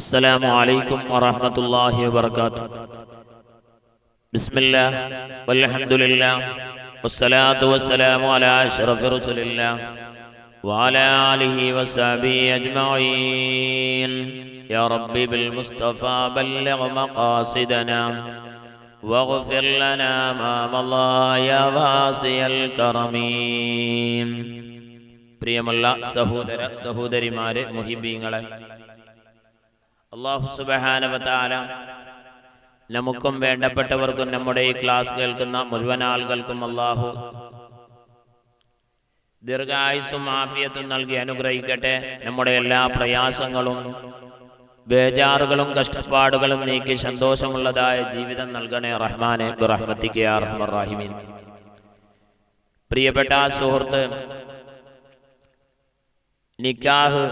السلام عليكم ورحمة الله وبركاته بسم الله والحمد لله والصلاة والسلام على أشرف رسل الله وعلى آله وصحبه أجمعين يا ربي بالمصطفى بلغ مقاصدنا واغفر لنا ما مضى يا واسع الكرم പ്രിയമുള്ള സഹോദര സഹോദരിമാരെ മുഹിബീങ്ങളെ അള്ളാഹു സുബഹാനവതാല നമുക്കും വേണ്ടപ്പെട്ടവർക്കും നമ്മുടെ ഈ ക്ലാസ് കേൾക്കുന്ന മുഴുവൻ ആളുകൾക്കും അള്ളാഹു ദീർഘായുസും ആഫിയത്തും നൽകി അനുഗ്രഹിക്കട്ടെ. നമ്മുടെ എല്ലാ പ്രയാസങ്ങളും ബേജാറുകളും കഷ്ടപ്പാടുകളും നീക്കി സന്തോഷമുള്ളതായ ജീവിതം നൽകണേ റഹ്മാനെ റഹീമീൻ. പ്രിയപ്പെട്ട സുഹൃത്ത് നിക്കാഹ്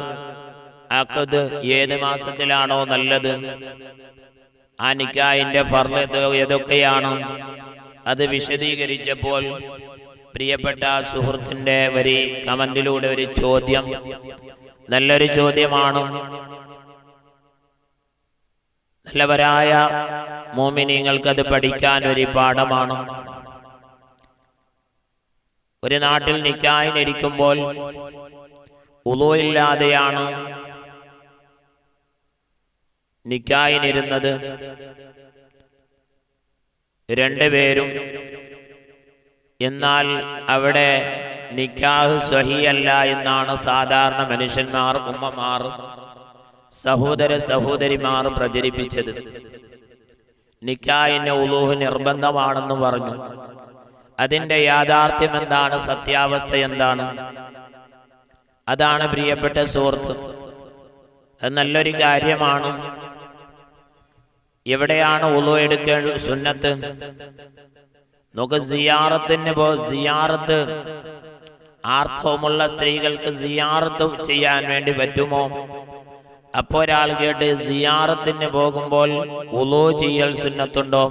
അക്കത് ഏത് മാസത്തിലാണോ നല്ലത്? ആ നിക്കാഹിന്റെ ഫർൾ ഏതോ- ഏതൊക്കെയാണ്? അത് വിശദീകരിച്ചപ്പോൾ പ്രിയപ്പെട്ട സുഹൃത്തിന്റെ ഒരു കമന്റിലൂടെ ഒരു ചോദ്യം. നല്ലൊരു ചോദ്യമാണ്. നല്ലവരായ മോമിനിങ്ങൾക്കത് പഠിക്കാൻ ഒരു പാഠമാണ്. ഒരു നാട്ടിൽ നിക്കായിരിക്കുമ്പോൾ ഉളു ഇല്ലാതെയാണ് നിക്കായിനിരുന്നത്. രണ്ടുപേരും എന്നാൽ അവിടെ നിക്കാഹ് സ്വഹിയല്ല എന്നാണ് സാധാരണ മനുഷ്യന്മാർ ഉമ്മമാർ സഹോദര സഹോദരിമാർ പ്രചരിപ്പിച്ചത്. നിക്കായിന് ഉലൂഹ് നിർബന്ധമാണെന്ന് പറഞ്ഞു. അതിന്റെ യാഥാർത്ഥ്യം എന്താണ്? സത്യാവസ്ഥ എന്താണ്? അതാണ് പ്രിയപ്പെട്ട സുഹൃത്ത്. അത് നല്ലൊരു കാര്യമാണ്. എവിടെയാണ് ഉളു എടുക്കേണ്ട സുന്നത്ത്? നമുക്ക് സിയാറത്തിന് പോ സിയാറത്ത്. ആർത്തവമുള്ള സ്ത്രീകൾക്ക് സിയാറത്ത് ചെയ്യാൻ വേണ്ടി പറ്റുമോ? അപ്പോ ഒരാൾ കേട്ട് സിയാറത്തിന് പോകുമ്പോൾ ഉളു ചെയ്യൽ സുന്നത്തുണ്ടോ?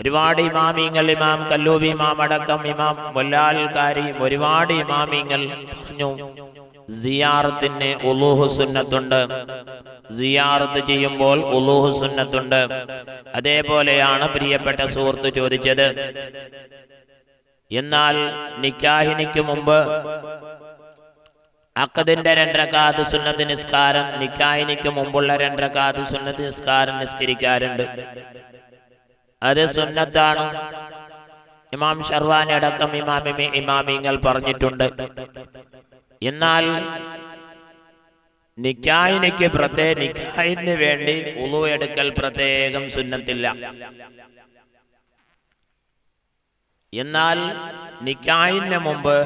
ഒരുപാട് ഇമാമിങ്ങൾ ഇമാം കല്ലൂബി ഇമാം അടക്കം ഇമാം വല്ലാൽക്കാരി ഒരുപാട് ഇമാമിങ്ങൾ പറഞ്ഞു സിയാറത്തിന് ഉലൂഹു സുന്നത്തുണ്ട്. സിയാറത്ത് ചെയ്യുമ്പോൾ ഉലൂഹു സുന്നത്തുണ്ട്. അതേപോലെയാണ് പ്രിയപ്പെട്ട സുഹൃത്ത് ചോദിച്ചത്. എന്നാൽ നിക്കാഹിനിക്ക് മുമ്പ് അക്കതിന്റെ രണ്ടരക്കാത്ത് സുന്നത്ത് നിസ്കാരം നിക്കാഹിനിക്ക് മുമ്പുള്ള രണ്ടരക്കാത്ത് സുന്നത്ത് നിസ്കാരം നിസ്കരിക്കാറുണ്ട്. അത് സുന്നത്താണ്. ഇമാം ഷർവാൻ അടക്കം ഇമാമി ഇമാമിങ്ങൾ പറഞ്ഞിട്ടുണ്ട്. എന്നാൽ നിക്കായിനിക്ക് പ്രത്യേക നിക്കായിന് വേണ്ടി ഉളു എടുക്കൽ പ്രത്യേകം സുന്നത്തില്ല. എന്നാൽ നിക്കായിന് മുമ്പ്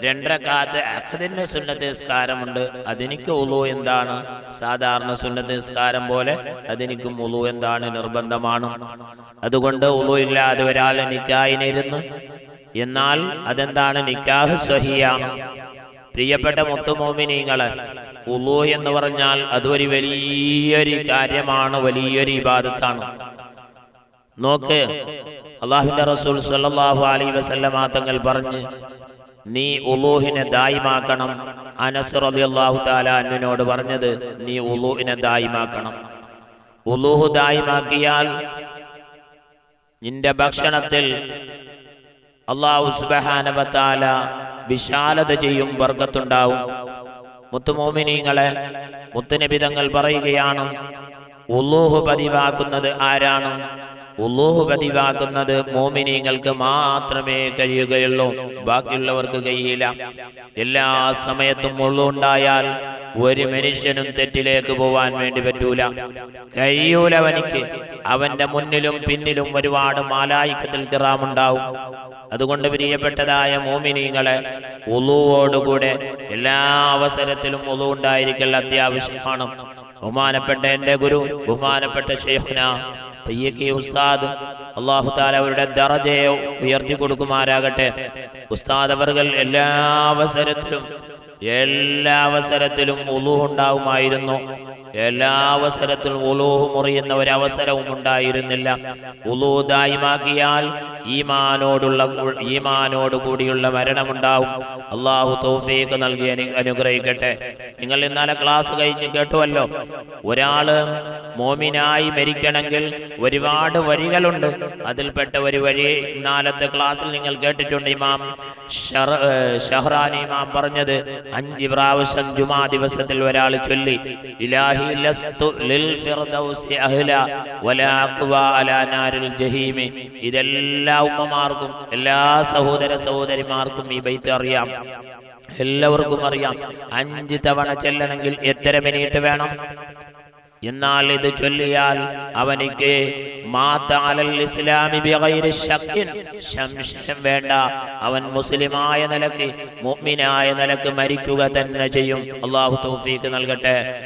രണ്ടരക്കാത്ത് അഖദിന്റെ സുന്നത്ത് നിസ്കാരമുണ്ട്. അതിനിക്ക് ഉളു എന്താണ്? സാധാരണ സുന്നത്ത് നിസ്കാരം പോലെ അതിനിക്കും ഉളു എന്താണ്? നിർബന്ധമാണ്. അതുകൊണ്ട് ഉളു ഇല്ലാതെ ഒരാൾ നിക്കായിനിരുന്ന് എന്നാൽ അതെന്താണ്? നിക്കാഹ് സ്വഹിയാണ്. പ്രിയപ്പെട്ട മുത്തുമോമിനീങ്ങൾ ഉളു എന്ന് പറഞ്ഞാൽ അതൊരു വലിയൊരു കാര്യമാണ് വലിയൊരു ഇബാദത്താണ്. നോക്ക് അള്ളാഹുന്റെ റസൂൽ സല്ലാഹു അലൈ വസല്ലമ തങ്ങൾ പറഞ്ഞ് നീ ഉലൂഹിനെ ദായിമാക്കണം അനസ് റളിയല്ലാഹു താല അന്നിനോട് പറഞ്ഞത് നീ ഉലൂഹിനെ ദായിമാക്കണം. ഉലൂഹ് ദായിമാക്കിയാൽ നിന്റെ ഭക്ഷണത്തിൽ അള്ളാഹു സുബഹാനവത്താല വിശാലത ചെയ്യും വർഗത്തുണ്ടാവും മുത്തുമോമിനീങ്ങളെ മുത്തുനബിതങ്ങൾ പറയുകയാണ്. ഉള്ളൂഹു പതിവാക്കുന്നത് ആരാണ്? ഉള്ളൂഹ് പതിവാക്കുന്നത് മോമിനിങ്ങൾക്ക് മാത്രമേ കഴിയുകയുള്ളൂ. ബാക്കിയുള്ളവർക്ക് കഴിയില്ല. എല്ലാ സമയത്തും ഉള്ളുണ്ടായാൽ ഒരു മനുഷ്യനും തെറ്റിലേക്ക് പോവാൻ വേണ്ടി പറ്റൂല. കഴിയൂലവനിക്ക് അവന്റെ മുന്നിലും പിന്നിലും ഒരുപാട് മാലായിക്കത്തിൽ കിറാമുണ്ടാവും അതുകൊണ്ട് പ്രിയപ്പെട്ടതായ മോമിനിങ്ങളെ ഉളുവോടുകൂടെ എല്ലാ അവസരത്തിലും ഉളു ഉണ്ടായിരിക്കൽ അത്യാവശ്യമാണ്. ബഹുമാനപ്പെട്ട എന്റെ ഗുരു ബഹുമാനപ്പെട്ട ഷെയ്ഖുന തയ്യക്കി ഉസ്താദ് അള്ളാഹു താല അവരുടെ ദറജയെ ഉയർത്തി കൊടുക്കുമാരാകട്ടെ ഉസ്താദ് അവർകൾ എല്ലാ അവസരത്തിലും എല്ലാ അവസരത്തിലും ഉലു ഉണ്ടാവുമായിരുന്നു എല്ലാ അവസരത്തിലും ഉലൂഹ് മുറിയുന്ന ഒരവസരവും ഉണ്ടായിരുന്നില്ല. ഉലൂ ദായിമാക്കിയാൽ ഈമാനോടുള്ള ഈമാനോട് കൂടിയുള്ള മരണമുണ്ടാവും. അള്ളാഹു തൗഫീഖ് നൽകി അനു- അനുഗ്രഹിക്കട്ടെ. നിങ്ങൾ ഇന്നലെ ക്ലാസ് കഴിഞ്ഞ് കേട്ടുവല്ലോ. ഒരാൾ മോമിനായി മരിക്കണമെങ്കിൽ ഒരുപാട് വഴികളുണ്ട്. അതിൽപ്പെട്ട ഒരു വഴി ഇന്നാലത്തെ ക്ലാസ്സിൽ നിങ്ങൾ കേട്ടിട്ടുണ്ട് ഇമാം ഷഹ്റാൻ ഇമാം പറഞ്ഞത് അഞ്ച് പ്രാവശ്യം ജുമാ ദിവസത്തിൽ ഒരാൾ ചൊല്ലി. ഇലാഹി ലസ്തു ലിൽ ഫിർദൗസി അഹ്ല വലാ അഖ്വാ നാരിൽ ജഹീമി. ഇതെല്ലാ ഉമ്മമാർക്കും എല്ലാ സഹോദര സഹോദരിമാർക്കും ഈ ബൈത്ത് അറിയാം. എല്ലാവർക്കും അറിയാം. അഞ്ച് തവണ ചെല്ലണമെങ്കിൽ എത്ര മിനിറ്റ് വേണം? എന്നാൽ ഇത് ചൊല്ലിയാൽ അവനിക്ക് സംശയം വേണ്ട. അവൻ മുസ്ലിമായ നിലയ്ക്ക് മുഅ്മിനായ നിലയ്ക്ക് മരിക്കുക തന്നെ ചെയ്യും. അള്ളാഹു തൗഫീക്ക് നൽകട്ടെ.